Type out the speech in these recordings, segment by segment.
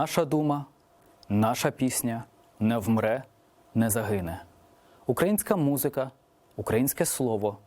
Наша дума, наша пісня не вмре, не загине. Українська музика, українське слово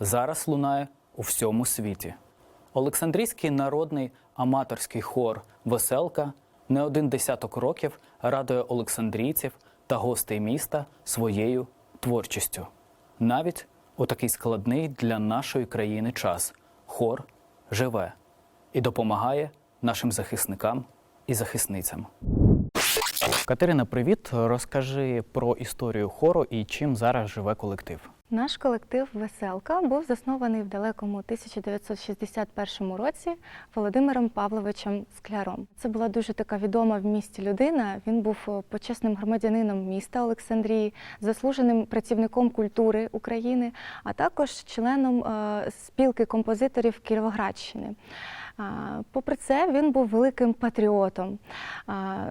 зараз лунає у всьому світі. Олександрійський народний аматорський хор Веселка не один десяток років радує олександрійців та гостей міста своєю творчістю. Навіть у такий складний для нашої країни час хор живе і допомагає нашим захисникам і захисницям. Катерина, привіт. Розкажи про історію хору і чим зараз живе колектив. Наш колектив Веселка був заснований в далекому 1961 році Володимиром Павловичем Скляром. Це була дуже така відома в місті людина. Він був е, почесним громадянином міста Олександрії, заслуженим працівником культури України, а також членом е, спілки композиторів Кіровоградщини. Попри це, він був великим патріотом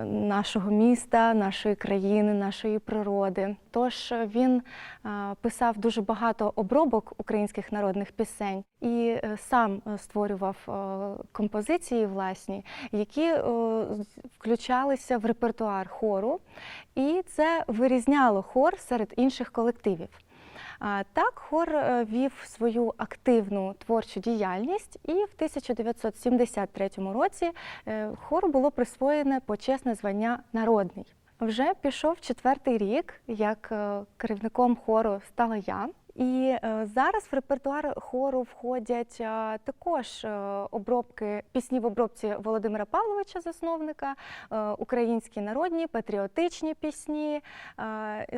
нашого міста, нашої країни, нашої природи. Тож він писав дуже багато обробок українських народних пісень і е, сам е, створював е, композиції власні, які включалися в репертуар хору, і це вирізняло хор серед інших колективів. Так, хор е, вів свою активну творчу діяльність, і в 1973 році е, хору було присвоєне почесне звання народний. Вже пішов четвертий рік, як е, керівником хору стала я. І е, зараз в репертуар хору входять е, також обробки пісні в обробці Володимира Павловича, засновника, українські народні, патріотичні пісні,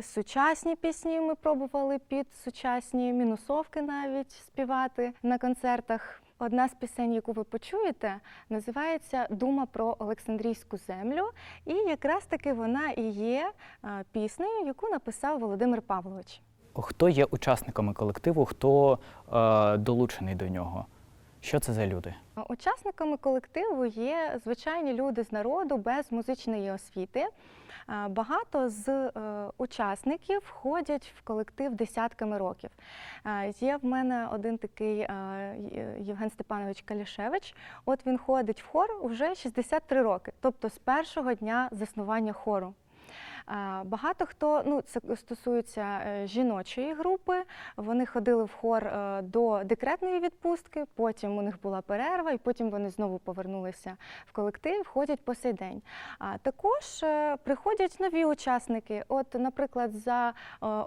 сучасні пісні. Ми пробували під сучасні мінусовки навіть співати на концертах. Одна з пісень, яку ви почуєте, називається Дума про Олександрійську землю. І якраз таки вона і є е, піснею, яку написав Володимир Павлович. Хто є учасниками колективу, хто е, долучений до нього? Що це за люди? Учасниками колективу є звичайні люди з народу без музичної освіти. А, Багато з е, учасників входять в колектив десятками років. Є в мене один такий е, Євген Степанович Калішевич. От він ходить в хор вже 63 роки, тобто з першого дня заснування хору. Багато хто, ну це стосується е, жіночої групи. Вони ходили в хор е, до декретної відпустки, потім у них була перерва, і потім вони знову повернулися в колектив, ходять по сей день. А також е, приходять нові учасники. От, наприклад, за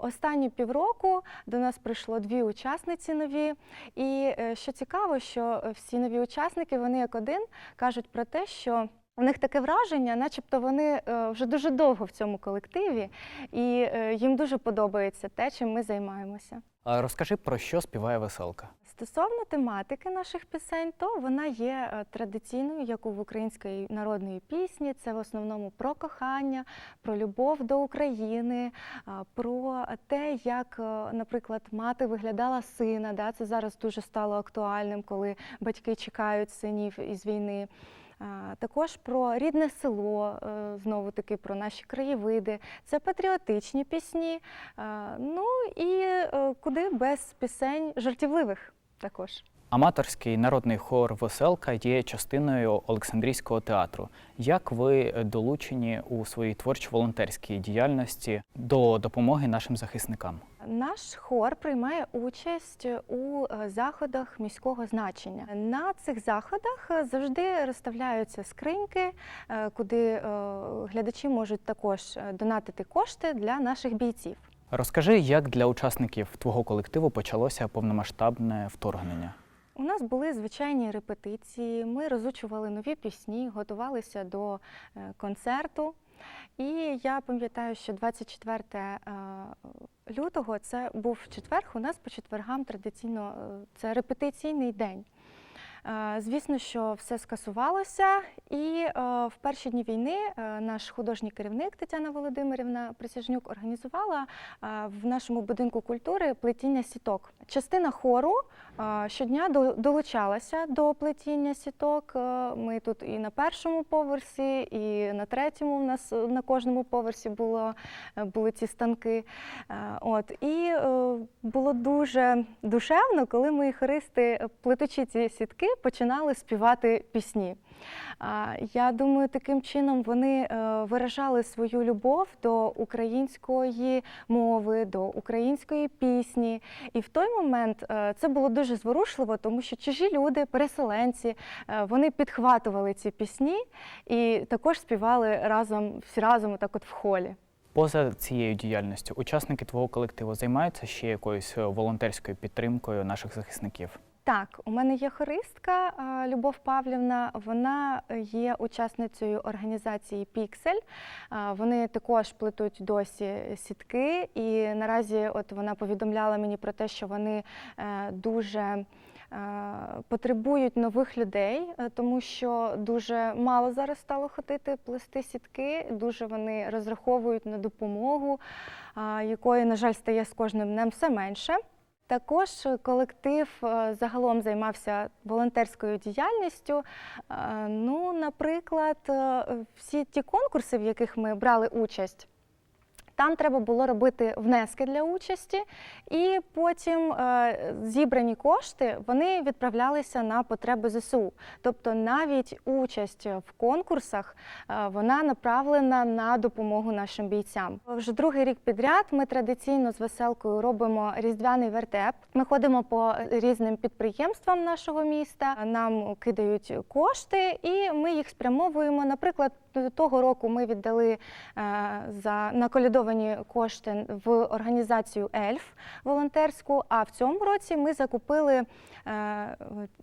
останні півроку до нас прийшло дві учасниці нові. І що цікаво, що всі нові учасники, вони як один кажуть про те, що у них таке враження, начебто вони е, вже дуже довго в цьому колективі, і е, їм дуже подобається те, чим ми займаємося. А розкажи про що співає веселка. Стосовно тематики наших пісень, то вона є е, традиційною, як у української народної пісні. Це в основному про кохання, про любов до України, про те, як, наприклад, мати виглядала сина. Да? Це зараз дуже стало актуальним, коли батьки чекають синів із війни. Також про рідне село, е, знову таки про наші краєвиди. Це патріотичні пісні. Ну і е, куди без пісень жартівливих також. Аматорський народний хор Веселка є частиною Олександрійського театру. Як ви долучені у своїй творчо-волонтерській діяльності до допомоги нашим захисникам? Наш хор приймає участь у е, заходах міського значення. На цих заходах е, завжди розставляються скриньки, е, куди глядачі можуть також донатити кошти для наших бійців. Розкажи, як для учасників твого колективу почалося повномасштабне вторгнення? У нас були звичайні репетиції. Ми розучували нові пісні, готувалися до концерту. І я пам'ятаю, що 24 е, лютого це був четверг. У нас по четвергам традиційно е, це репетиційний день. Е, Звісно, що все скасувалося, і в перші дні війни наш художній керівник Тетяна Володимирівна Присяжнюк організувала в нашому будинку культури плетіння сіток. Частина хору щодня до- долучалася до плетіння сіток. Е, Ми тут і на першому поверсі, і на третьому у нас е, на кожному поверсі було, е, були ці станки. От і було дуже душевно, коли мої хористи, плетучі ці сітки, починали співати пісні. Я думаю, таким чином вони е, виражали свою любов до української мови, до української пісні. І в той момент е, це було дуже зворушливо, тому що чужі люди, переселенці, е, вони підхватували ці пісні і також співали разом всі разом, так от в холі. Поза цією діяльністю, учасники твого колективу займаються ще якоюсь волонтерською підтримкою наших захисників. Так, у мене є хористка Любов Павлівна. Вона є учасницею організації Піксель. Вони також плетуть досі сітки, і наразі от вона повідомляла мені про те, що вони е, дуже е, потребують нових людей, е, тому що дуже мало зараз стало ходити плести сітки. Дуже вони розраховують на допомогу, якої, на жаль, стає з кожним днем все менше. Також колектив е, загалом займався волонтерською діяльністю. Е, Ну, наприклад, е, всі ті конкурси, в яких ми брали участь. Там треба було робити внески для участі, і потім е, зібрані кошти вони відправлялися на потреби ЗСУ. Тобто навіть участь в конкурсах е, вона направлена на допомогу нашим бійцям. Вже другий рік підряд ми традиційно з веселкою робимо різдвяний вертеп. Ми ходимо по різним підприємствам нашого міста. Нам кидають кошти, і ми їх спрямовуємо. Наприклад, того року ми віддали е, за наколядовані кошти в організацію Ельф волонтерську. А в цьому році ми закупили е,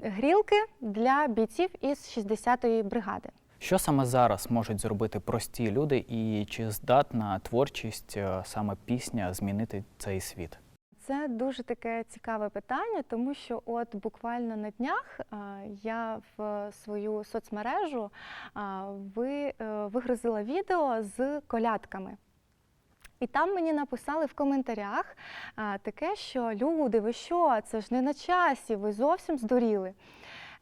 грілки для бійців із 60-ї бригади. Що саме зараз можуть зробити прості люди, і чи здатна творчість е, саме пісня змінити цей світ? Це дуже таке цікаве питання, тому що от буквально на днях я в свою соцмережу ви, е, вигрузила відео з колядками. І там мені написали в коментарях таке, що люди, ви що, це ж не на часі, ви зовсім здуріли.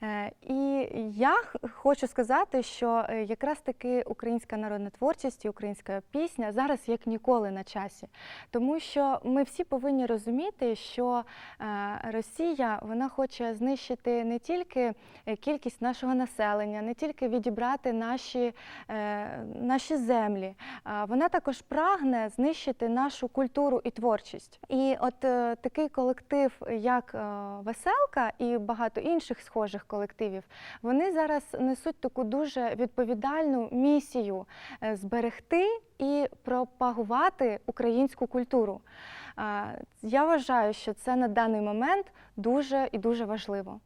Е, І я хочу сказати, що е, якраз таки українська народна творчість і українська пісня зараз як ніколи на часі. Тому що ми всі повинні розуміти, що е, Росія вона хоче знищити не тільки кількість нашого населення, не тільки відібрати наші, наші землі, вона також прагне знищити нашу культуру і творчість. І от такий колектив, як Веселка і багато інших схожих колективів, вони зараз несуть таку дуже відповідальну місію е, зберегти і пропагувати українську культуру. Я вважаю, що це на даний момент дуже і дуже важливо.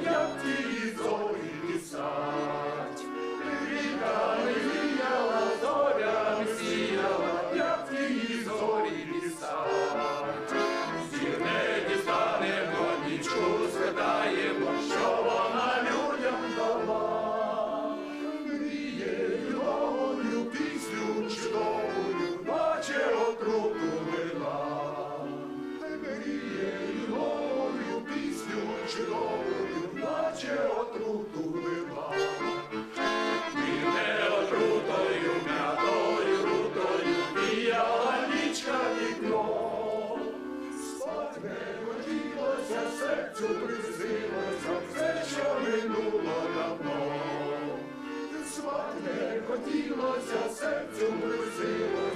jak ja. серцю приснилося все, що минуло давно, спати не хотілося, серцю приснилося.